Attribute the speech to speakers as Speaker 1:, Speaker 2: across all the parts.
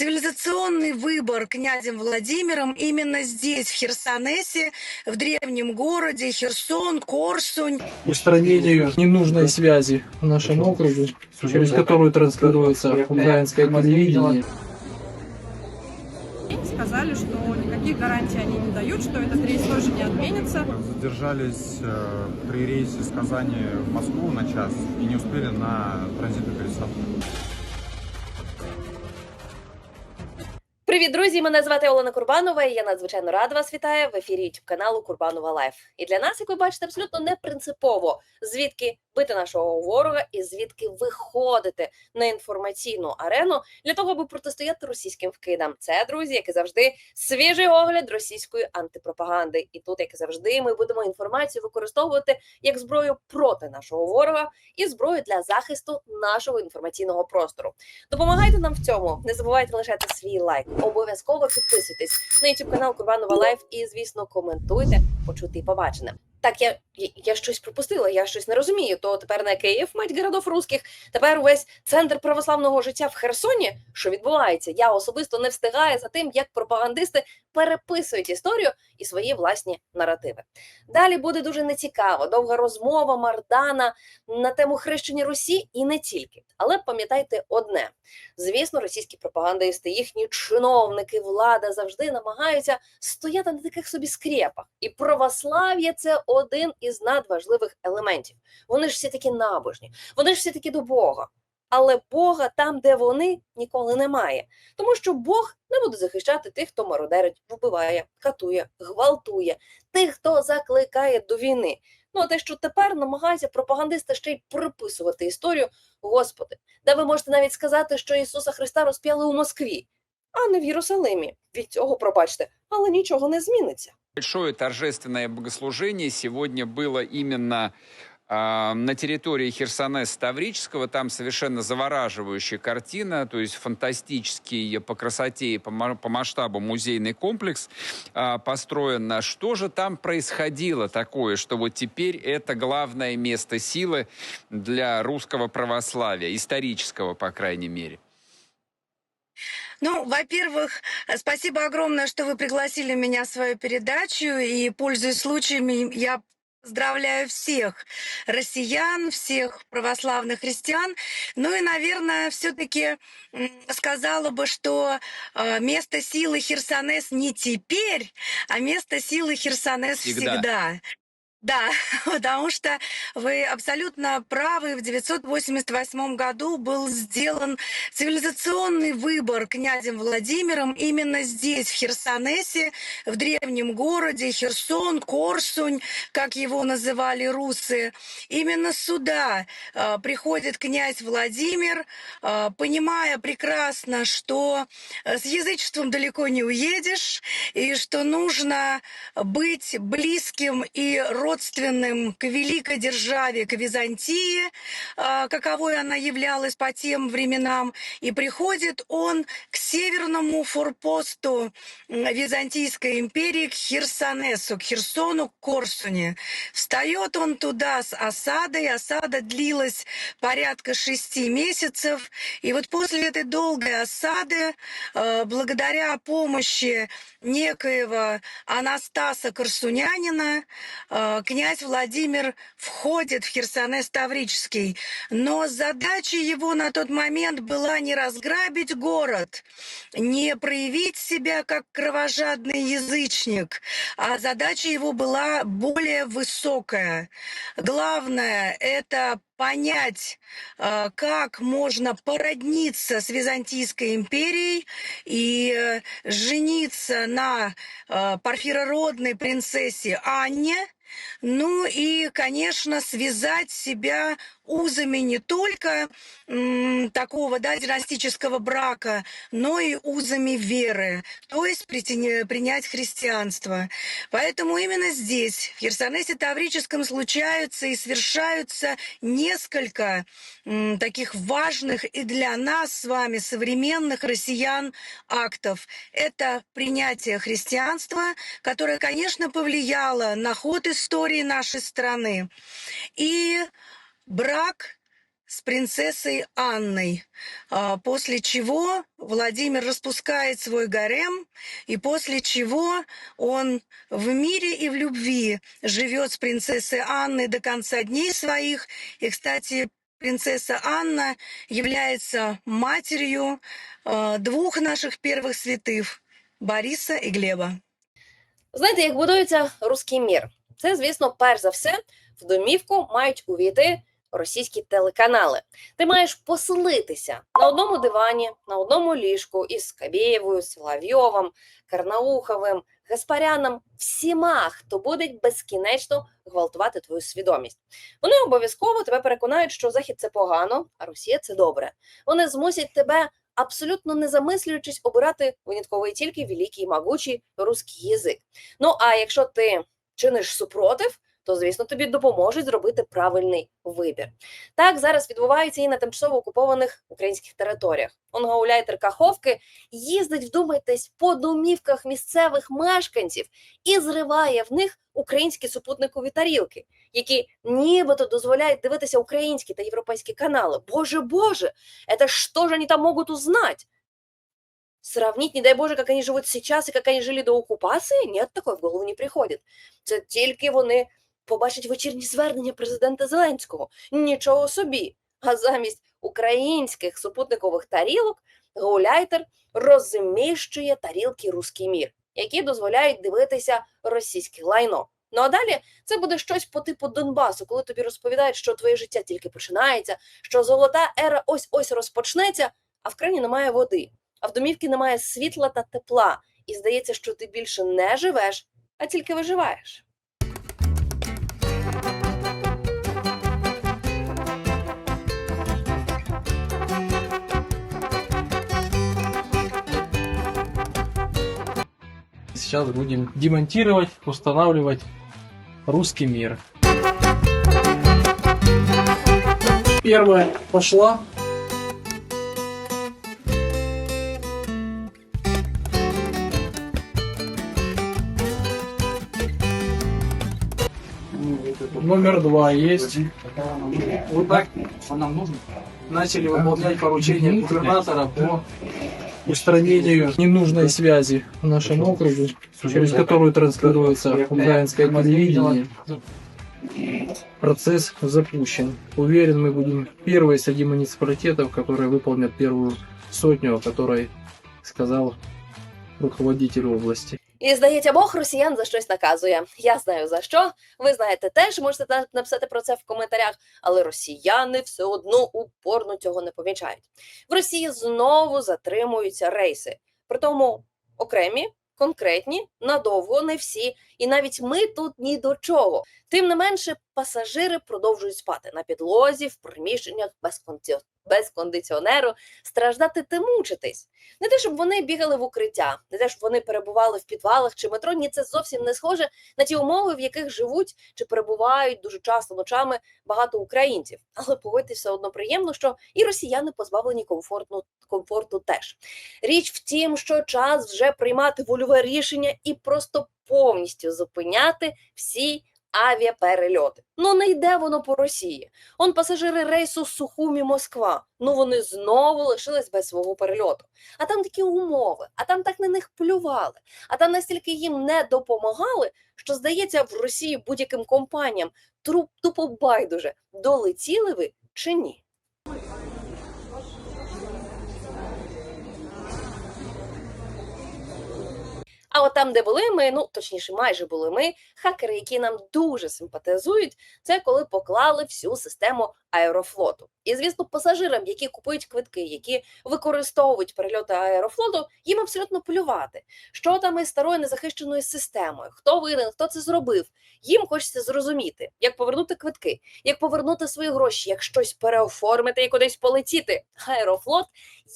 Speaker 1: цивилизационный выбор князем Владимиром именно здесь, в Херсонесе, в древнем городе Херсон, Корсунь.
Speaker 2: устранению ненужной связи в нашем округе, через которую транслируется украинское телевидение.
Speaker 3: Сказали, что никаких гарантий они не дают, что этот рейс тоже не отменится.
Speaker 4: Задержались э, при рейсе из Казани в Москву на час и не успели на транзитную пересадку.
Speaker 5: Привіт, друзі! Мене звати Олена Курбанова. і Я надзвичайно рада вас вітаю в ефірі youtube каналу Курбанова Лайф. І для нас, як ви бачите, абсолютно не принципово звідки бити нашого ворога і звідки виходити на інформаційну арену для того, аби протистояти російським вкидам. Це друзі, як і завжди, свіжий огляд російської антипропаганди. І тут, як і завжди, ми будемо інформацію використовувати як зброю проти нашого ворога і зброю для захисту нашого інформаційного простору. Допомагайте нам в цьому. Не забувайте лишати свій лайк. Обов'язково підписуйтесь на youtube канал Курбанова Лайф і, звісно, коментуйте, почути і побачене. Так, я, я, щось пропустила, я щось не розумію. То тепер не Київ, мать городов русських, тепер увесь центр православного життя в Херсоні. Що відбувається? Я особисто не встигаю за тим, як пропагандисти переписують історію і свої власні наративи. Далі буде дуже нецікаво, довга розмова Мардана на тему хрещення Русі і не тільки. Але пам'ятайте одне: звісно, російські пропагандисти, їхні чиновники, влада завжди намагаються стояти на таких собі скрепах. І православ'я це один із надважливих елементів. Вони ж всі такі набожні, вони ж всі такі до Бога. Але Бога там, де вони, ніколи немає. Тому що Бог не буде захищати тих, хто мародерить, вбиває, катує, гвалтує, тих, хто закликає до війни. Ну а те, що тепер намагаються пропагандисти ще й приписувати історію, Господи, де ви можете навіть сказати, що Ісуса Христа розп'яли у Москві, а не в Єрусалимі. Від цього пробачте, але нічого не зміниться.
Speaker 6: Большое торжественное богослужение сегодня было именно на территории Херсонеса Таврического. Там совершенно завораживающая картина, то есть фантастический по красоте и по, ма- по масштабу музейный комплекс а, построен. Что же там происходило такое, что вот теперь это главное место силы для русского православия, исторического, по крайней мере?
Speaker 1: Ну, во-первых, спасибо огромное, что вы пригласили меня в свою передачу. И, пользуясь случаем, я Поздравляю всех россиян, всех православных христиан. Ну и, наверное, все-таки сказала бы, что э, место силы Херсонес не теперь, а место силы Херсонес
Speaker 6: Всегда.
Speaker 1: всегда. Да, потому что вы абсолютно правы. В 988 году был сделан цивилизационный выбор князем Владимиром именно здесь, в Херсонесе, в древнем городе Херсон, Корсунь, как его называли русы. Именно сюда э, приходит князь Владимир, э, понимая прекрасно, что э, с язычеством далеко не уедешь, и что нужно быть близким и родственным к великой державе, к Византии, а, каковой она являлась по тем временам. И приходит он к северному форпосту Византийской империи, к Херсонесу, к Херсону, к Корсуне. Встает он туда с осадой. Осада длилась порядка шести месяцев. И вот после этой долгой осады, э, благодаря помощи некоего Анастаса Корсунянина, э, князь Владимир входит в Херсонес Таврический. Но задача его на тот момент была не разграбить город, не проявить себя как кровожадный язычник, а задача его была более высокая. Главное – это понять, э, как можно породниться с Византийской империей и э, жениться на э, парфирородной принцессе Анне, ну и, конечно, связать себя узами не только м, такого да, династического брака, но и узами веры, то есть принять христианство. Поэтому именно здесь, в Херсонесе Таврическом, случаются и совершаются несколько м, таких важных и для нас с вами, современных россиян, актов. Это принятие христианства, которое, конечно, повлияло на ход истории нашей страны. И брак с принцессой Анной, а, после чего Владимир распускает свой гарем, и после чего он в мире и в любви живет с принцессой Анной до конца дней своих. И, кстати, принцесса Анна является матерью э, двух наших первых святых Бориса и Глеба.
Speaker 5: Знаєте, як будується руський мір? Це, звісно, перш за все, в домівку мають увійти російські телеканали. Ти маєш поселитися на одному дивані, на одному ліжку із Скабєєвою, Соловйовим, Карнауховим, Гаспаряном, всіма, хто буде безкінечно гвалтувати твою свідомість. Вони обов'язково тебе переконають, що Захід це погано, а Росія це добре. Вони змусять тебе. Абсолютно не замислюючись обирати винятково тільки великий і могучий русський язик. Ну а якщо ти чиниш супротив, то звісно тобі допоможуть зробити правильний вибір. Так зараз відбувається і на тимчасово окупованих українських територіях. Он гауляйтер Каховки їздить, вдумайтесь, по домівках місцевих мешканців і зриває в них українські супутникові тарілки, які нібито дозволяють дивитися українські та європейські канали. Боже Боже, это что же они там могут узнать? Сравнить, не дай Боже, как они живут сейчас и как они жили до окупації? Ні, такое в голову не приходить. Це тільки вони побачать вечірні звернення президента Зеленського. Нічого собі. А замість українських супутникових тарілок гауляйтер розміщує тарілки «Руський мір, які дозволяють дивитися російське лайно. Ну а далі це буде щось по типу Донбасу, коли тобі розповідають, що твоє життя тільки починається, що золота ера ось ось розпочнеться, а в країні немає води, а в домівці немає світла та тепла. І здається, що ти більше не живеш, а тільки виживаєш.
Speaker 2: Сейчас будем демонтировать, устанавливать русский мир. Первая пошла. Номер два есть. Вот так начали выполнять поручение губернатора по устранению ненужной связи в нашем округе, через которую транслируется украинское телевидение. Процесс запущен. Уверен, мы будем первые среди муниципалитетов, которые выполнят первую сотню, о которой сказал руководитель области.
Speaker 5: І здається, Бог росіян за щось наказує. Я знаю за що. Ви знаєте теж, можете написати про це в коментарях, але росіяни все одно упорно цього не помічають. В Росії знову затримуються рейси, при тому окремі. Конкретні, надовго не всі, і навіть ми тут ні до чого. Тим не менше, пасажири продовжують спати на підлозі, в приміщеннях без, конці... без кондиціонеру, страждати та мучитись. Не те, щоб вони бігали в укриття, не те, щоб вони перебували в підвалах чи метро. Ні, це зовсім не схоже на ті умови, в яких живуть чи перебувають дуже часто ночами багато українців. Але погодьтесь, все одно приємно, що і росіяни позбавлені комфортну комфорту теж. Річ в тім, що час вже приймати вольове рішення і просто повністю зупиняти всі. Авіаперельоти. Ну не йде воно по Росії. Он пасажири рейсу Сухумі Москва. Ну вони знову лишились без свого перельоту. А там такі умови, а там так на них плювали, а там настільки їм не допомагали, що здається, в Росії будь-яким компаніям тру- тупо байдуже, долетіли ви чи ні. А от там, де були ми, ну точніше, майже були ми, хакери, які нам дуже симпатизують, це коли поклали всю систему аерофлоту. І звісно, пасажирам, які купують квитки, які використовують перельоти аерофлоту, їм абсолютно плювати, що там із старою незахищеною системою, хто винен, хто це зробив. Їм хочеться зрозуміти, як повернути квитки, як повернути свої гроші, як щось переоформити і кудись полетіти. Аерофлот,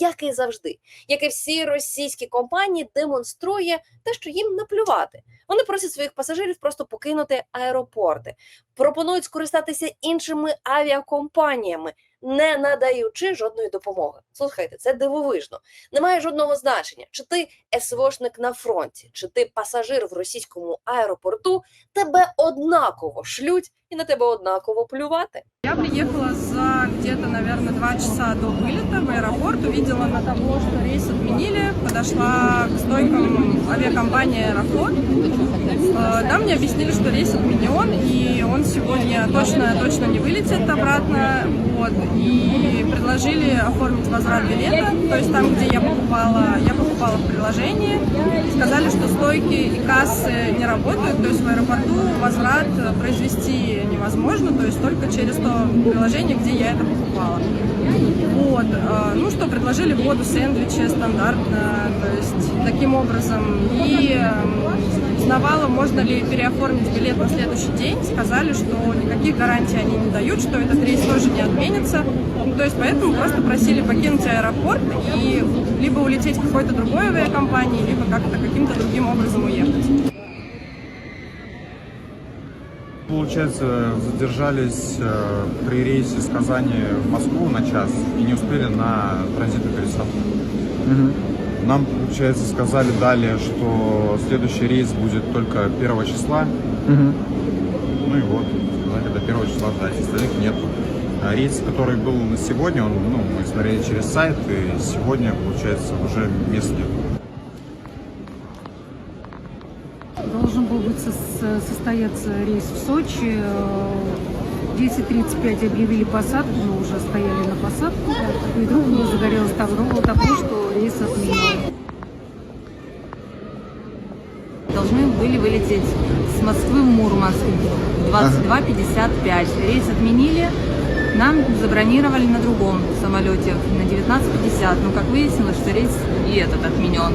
Speaker 5: як і завжди, як і всі російські компанії, демонструє те, що їм наплювати. Вони просять своїх пасажирів просто покинути аеропорти, пропонують скористатися іншими авіакомпаніями, не надаючи жодної допомоги. Слухайте, це дивовижно. Немає жодного значення, чи ти СВОшник на фронті, чи ти пасажир в російському аеропорту, тебе однаково шлють і на тебе однаково плювати.
Speaker 3: Я приехала за где-то, наверное, два часа до вылета в аэропорт, увидела на табло, что рейс отменили, подошла к стойкам авиакомпании «Аэрофлот». Э, Там мне объяснили, что рейс отменен, и он сегодня точно, точно не вылетит обратно. Вот. И предложили оформить возврат билета, то есть там, где я покупала, я покупала в приложении. И сказали, что стойки и кассы не работают, то есть в аэропорту возврат произвести невозможно, то есть только через то приложение, где я это покупала. Вот. э, Ну что, предложили воду, сэндвичи стандартно, то есть таким образом. И э, узнавала, можно ли переоформить билет на следующий день. Сказали, что никаких гарантий они не дают, что этот рейс тоже не отменится. Ну, то есть поэтому просто просили покинуть аэропорт и либо улететь к какой-то другой авиакомпании, либо как-то каким-то другим образом уехать.
Speaker 4: Получается, задержались э, при рейсе с Казани в Москву на час и не успели на транзитную пересадку. Нам, получается, сказали далее, что следующий рейс будет только 1 числа. Ну и вот, сказали до 1 числа ждать, остальных нет. А рейс, который был на сегодня, он, ну, мы смотрели через сайт, и сегодня, получается, уже мест нет.
Speaker 7: Должен был быть со- состояться рейс в Сочи. Э, В 10.35 объявили посадку, мы уже стояли на посадку. И вдруг мне загорелось табло, табло, что рейс отменен. Должны были вылететь с Москвы в Мурманск 22.55. Рейс отменили. Нам забронировали на другом самолете на 19.50. Но как выяснилось, что рейс и этот отменен.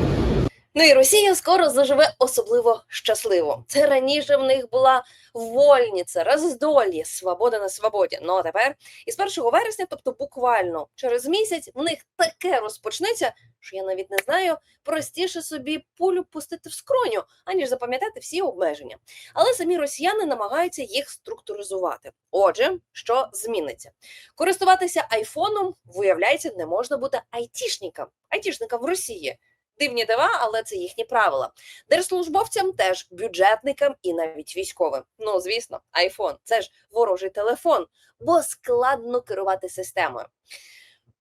Speaker 5: Ну і Росія скоро заживе особливо щасливо. Це раніше в них була вольниця, роздолі, свобода на свободі. Ну а тепер із 1 вересня, тобто буквально через місяць, в них таке розпочнеться, що я навіть не знаю, простіше собі пулю пустити в скроню, аніж запам'ятати всі обмеження. Але самі росіяни намагаються їх структуризувати. Отже, що зміниться? Користуватися айфоном, виявляється, не можна бути айтішником, айтішником в Росії. Дивні дива, але це їхні правила. Держслужбовцям теж бюджетникам і навіть військовим. Ну звісно, айфон це ж ворожий телефон, бо складно керувати системою.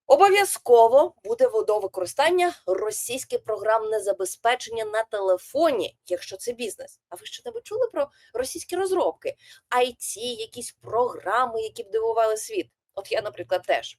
Speaker 5: Обов'язково буде до використання російське програмне забезпечення на телефоні, якщо це бізнес. А ви що-небудь чули про російські розробки? IT, якісь програми, які б дивували світ? От я, наприклад, теж.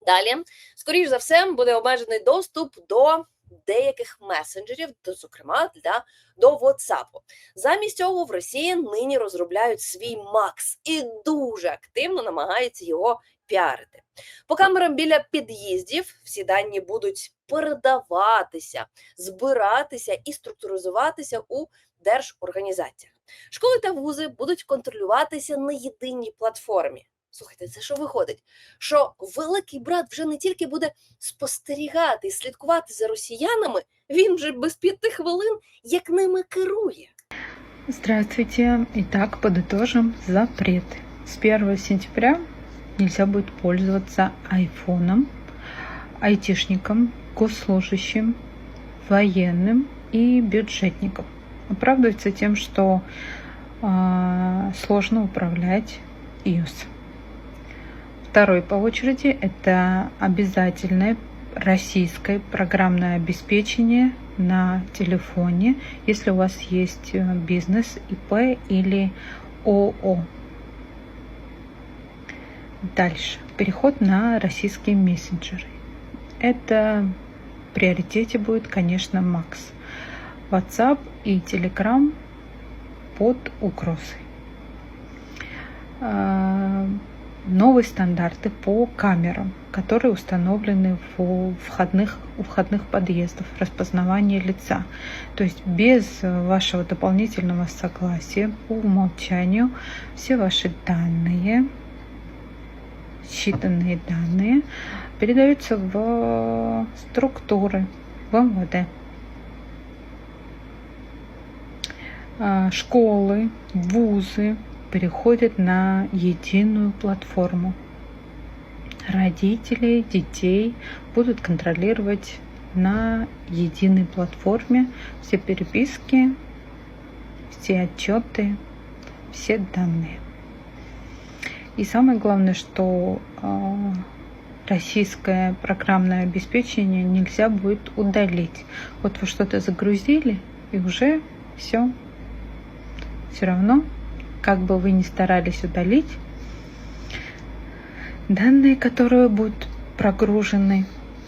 Speaker 5: Далі, скоріш за все, буде обмежений доступ до деяких месенджерів, зокрема для до WhatsApp. Замість цього в Росії нині розробляють свій Макс і дуже активно намагаються його піарити. По камерам біля під'їздів всі дані будуть передаватися, збиратися і структуризуватися у держорганізаціях. Школи та вузи будуть контролюватися на єдиній платформі. Слухайте, це що виходить? Що великий брат вже не тільки буде спостерігати і слідкувати за росіянами, він вже без п'яти хвилин як ними керує.
Speaker 8: Здравствуйте. Итак, подытожим запреты. С 1 сентября нельзя будет пользоваться айфоном айтишникам, госслужащим, военным и бюджетникам. Оправдывается тем, что а, сложно управлять iOS. Второй по очереди это обязательное российское программное обеспечение на телефоне, если у вас есть э, бизнес, ИП или ООО. Дальше. Переход на российские мессенджеры. Это в приоритете будет, конечно, Макс. WhatsApp и Telegram под угрозой. Новые стандарты по камерам, которые установлены в входных, у входных подъездов, распознавание лица. То есть без вашего дополнительного согласия по умолчанию все ваши данные, считанные данные, передаются в структуры, в МВД. А, Школы, вузы переходят на единую платформу. Родители детей будут контролировать на единой платформе все переписки, все отчеты, все данные. И самое главное, что а, российское программное обеспечение нельзя будет удалить. Вот вы что-то загрузили, и уже все. Все равно, как бы вы ни старались удалить, данные, которые будут прогружены,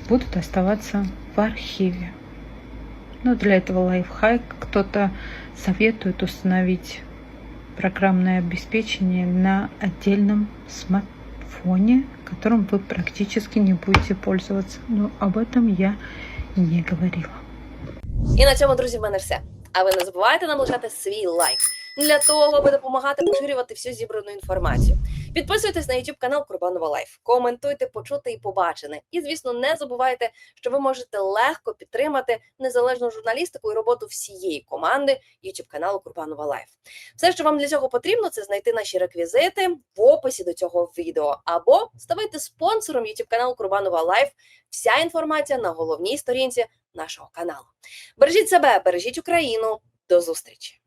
Speaker 8: будут оставаться в архиве. Но для этого лайфхак кто-то советует установить программное обеспечение на отдельном смартфоне, которым вы практически не будете пользоваться. Но об этом я не говорила.
Speaker 5: І на цьому, друзі, в мене все. А ви не забувайте нам лишати свій лайк Для того, аби допомагати поширювати всю зібрану інформацію. Підписуйтесь на YouTube канал Курбанова Лайф, коментуйте, почути і побачене. І, звісно, не забувайте, що ви можете легко підтримати незалежну журналістику і роботу всієї команди YouTube каналу Курбанова Лайф. Все, що вам для цього потрібно, це знайти наші реквізити в описі до цього відео або ставайте спонсором YouTube каналу Курбанова Лайф. Вся інформація на головній сторінці нашого каналу. Бережіть себе, бережіть Україну. До зустрічі!